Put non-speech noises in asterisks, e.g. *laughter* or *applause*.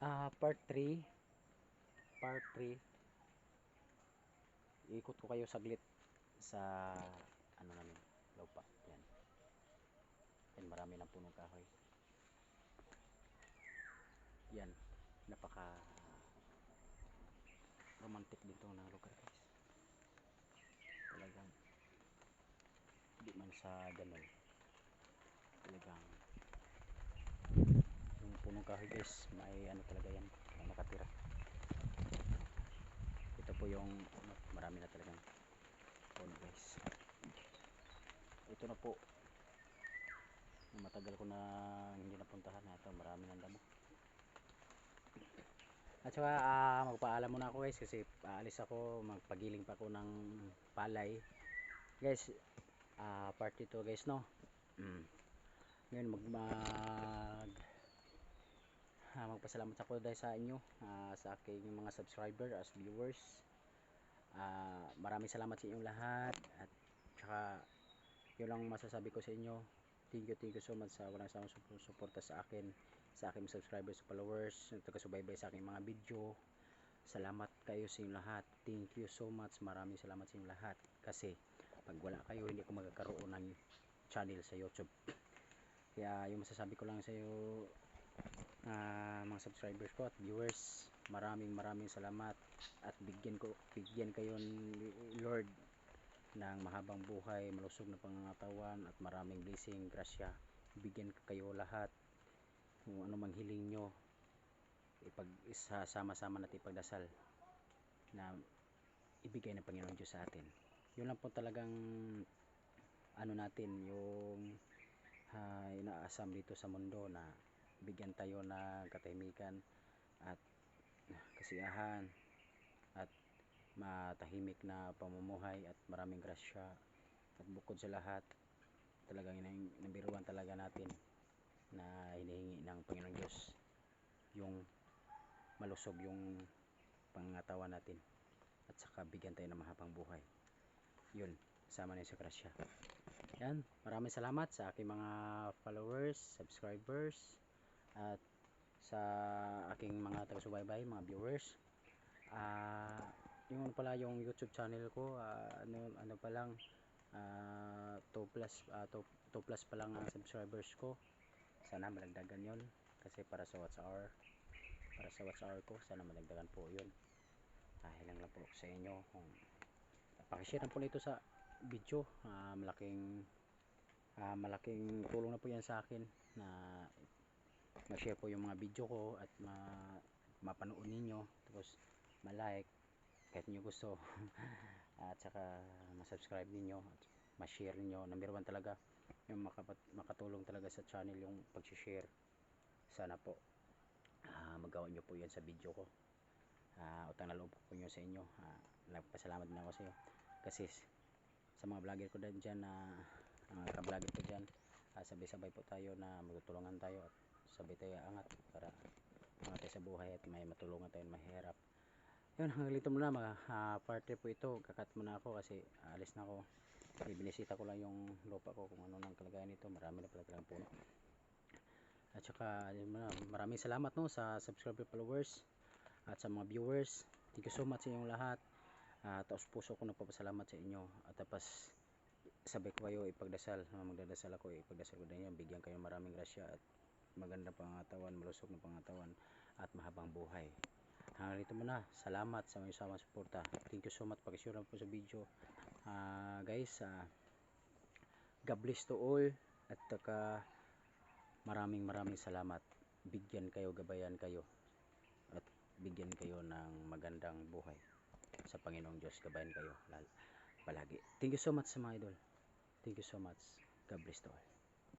Ah, part 3. Part 3. Ikot ko kayo saglit sa ano namin, lupa. Yan. Yan, marami ng punong kahoy. Yan, napaka romantic dito ng lugar guys. Talagang hindi man sa ganun. Talagang yung punong kahoy guys, may ano talaga yan, may nakatira. Ito po yung ano, marami na talagang puno guys. Ito na po matagal ko na hindi napuntahan na ito, marami ng damo. At saka ah, magpaalam muna ako guys kasi aalis ako, magpagiling pa ako ng palay. Guys, ah part 2 guys no. Mm. Ngayon mag, ah, magpasalamat ako dahil sa inyo, ah, sa aking mga subscriber as viewers. Ah, maraming salamat sa inyong lahat at saka yun lang masasabi ko sa inyo. Thank you, thank you so much sa walang sawang sup- suporta sa akin, sa aking subscribers, followers, taga-subaybay sa aking mga video. Salamat kayo sa inyong lahat. Thank you so much. Maraming salamat sa inyong lahat. Kasi pag wala kayo, hindi ko magkakaroon ng channel sa YouTube. Kaya yung masasabi ko lang sa iyo ah, mga subscribers ko at viewers, maraming maraming salamat at bigyan ko bigyan kayo ni Lord ng mahabang buhay, malusog na pangangatawan at maraming blessing, grasya. Bigyan kayo lahat kung ano mang hiling nyo ipag isasama-sama natin ipagdasal na ibigay ng Panginoon Diyos sa atin. Yun lang po talagang ano natin yung ah, inaasam dito sa mundo na bigyan tayo ng katahimikan at kasiyahan at matahimik na pamumuhay at maraming grasya. At bukod sa lahat talagang nabiruan talaga natin na hinihingi ng Panginoong Diyos yung malusog yung pangatawan natin. At saka bigyan tayo ng mahabang buhay. Yun sama na sa grasya. Yan maraming salamat sa aking mga followers subscribers at sa aking mga taga-subaybay mga viewers. Ah yung ano pala yung YouTube channel ko ah, ano ano pa lang ah 2 plus ah, 2, 2 plus pa lang ang subscribers ko. Sana malagdagan yon kasi para sa watch hour para sa watch hour ko sana malagdagan po yun. Dahil lang lang po sa inyo kung pakishare po nito sa video ah, malaking ah, malaking tulong na po yan sa akin na ma-share po yung mga video ko at ma mapanood ninyo. Tapos ma-like kahit nyo gusto. *laughs* At saka ma-subscribe ninyo at ma-share ninyo. Number one talaga yung makapat, makatulong talaga sa channel yung pag-share. Sana po ah, magawa nyo po yan sa video ko. Uh, utang na loob po nyo sa inyo. Uh, nagpasalamat din ako sa iyo. Kasi sa mga vlogger ko dyan na mga ka-vlogger ko dyan ah, sabay-sabay po tayo na magtutulungan tayo at sabay tayo angat para angat sa buhay at may matulungan tayo mahirap yun hanggang dito muna mga uh, parte po ito. Kakat muna ako kasi alis na ako. Ibinisita ko lang yung lupa ko kung ano nang kalagayan nito. Marami na pala talagang puno. At saka muna, maraming salamat no sa subscriber followers at sa mga viewers. Thank you so much sa inyong lahat. Uh, taos puso ko nagpapasalamat sa inyo. At tapos sabay ko kayo ipagdasal. Magdadasal ako ipagdasal ko din yun bigyan kayo maraming grasya at magandang pangatawan malusog na pangatawan at mahabang buhay. Hanggang dito muna. Salamat sa mga sama suporta. Thank you so much. Pakishare po sa video. Uh, guys uh, God bless to all. At saka maraming maraming salamat. Bigyan kayo gabayan kayo. At bigyan kayo ng magandang buhay sa Panginoong Diyos. Gabayan kayo lal palagi. Thank you so much sa mga idol. Thank you so much. God bless to all